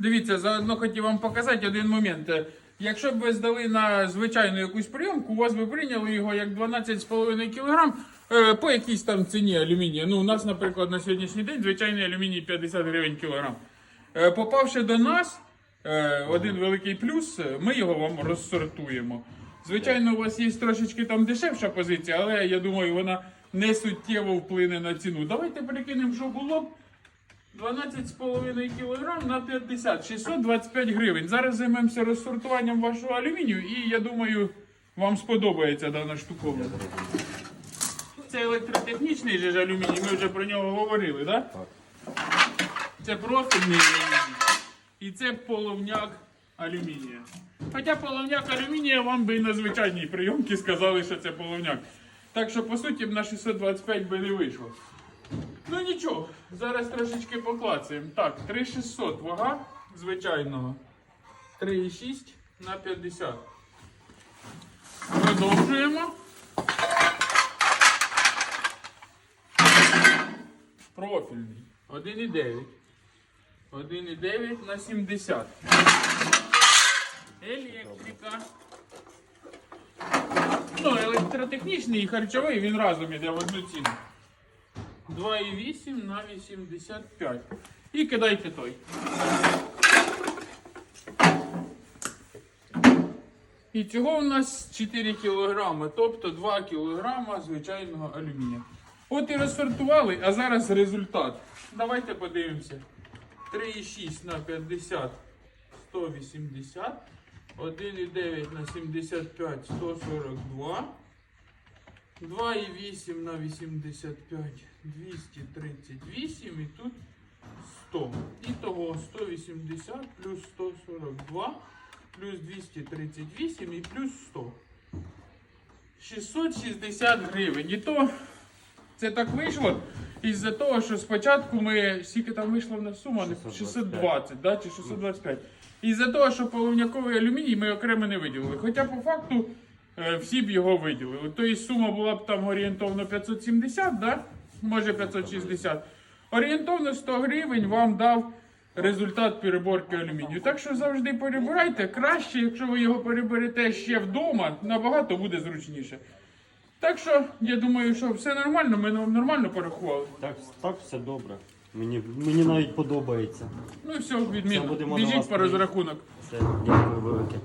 Дивіться, заодно хотів вам показати один момент. Якщо б ви здали на звичайну якусь прийомку, у вас би прийняли його як 12,5 кг е, по якійсь там ціні алюмінія. Ну, у нас, наприклад, на сьогоднішній день звичайний алюміній 50 гривень кілограм. Е, Попавши до нас, е, один великий плюс, ми його вам розсортуємо. Звичайно, у вас є трошечки там дешевша позиція, але я думаю, вона не суттєво вплине на ціну. Давайте перекинемо, що було б. 12,5 кг на 50, 625 гривень. Зараз займемося розсортуванням вашого алюмінію і я думаю, вам сподобається дана штуковина. Це електротехнічний же ж алюміній, ми вже про нього говорили, так? Так. Це профільний алюміній. І це половняк алюмінія. Хоча половняк алюмінія вам би і на звичайній прийомці сказали, що це половняк. Так що, по суті, б на 625 би не вийшло. Ну нічого, зараз трошечки поклацаємо. Так, 3600 вага звичайного. 3,6 на 50. Продовжуємо. Профільний. 1,9. 1,9 на 70. Електрика. Ну, електротехнічний і харчовий, він разом іде в одну ціну. 2,8 на 85. І кидайте той. І цього у нас 4 кг, тобто 2 кг звичайного алюмінія. От і розсортували, а зараз результат. Давайте подивимося. 3,6 на 50 180. 1,9 на 75 142. 2,8 на 85 238 і тут 100. Ітого 180 плюс 142 плюс 238 і плюс 100. 660 гривень. І то це так вийшло із-за того, що спочатку ми, скільки там вийшла в нас сума? 625. 620, да, чи 625. Із-за того, що половняковий алюміній ми окремо не виділили. Хоча по факту всі б його виділили. Тобто сума була б там орієнтовно 570, да? може 560. Орієнтовно 100 гривень вам дав результат переборки алюмінію. Так що завжди перебирайте. Краще, якщо ви його переберете ще вдома, набагато буде зручніше. Так що, я думаю, що все нормально, ми нормально порахували. Так, так все добре. Мені, мені навіть подобається. Ну і все, відмінно. Біжіть по розрахунок. Все, дякую велике.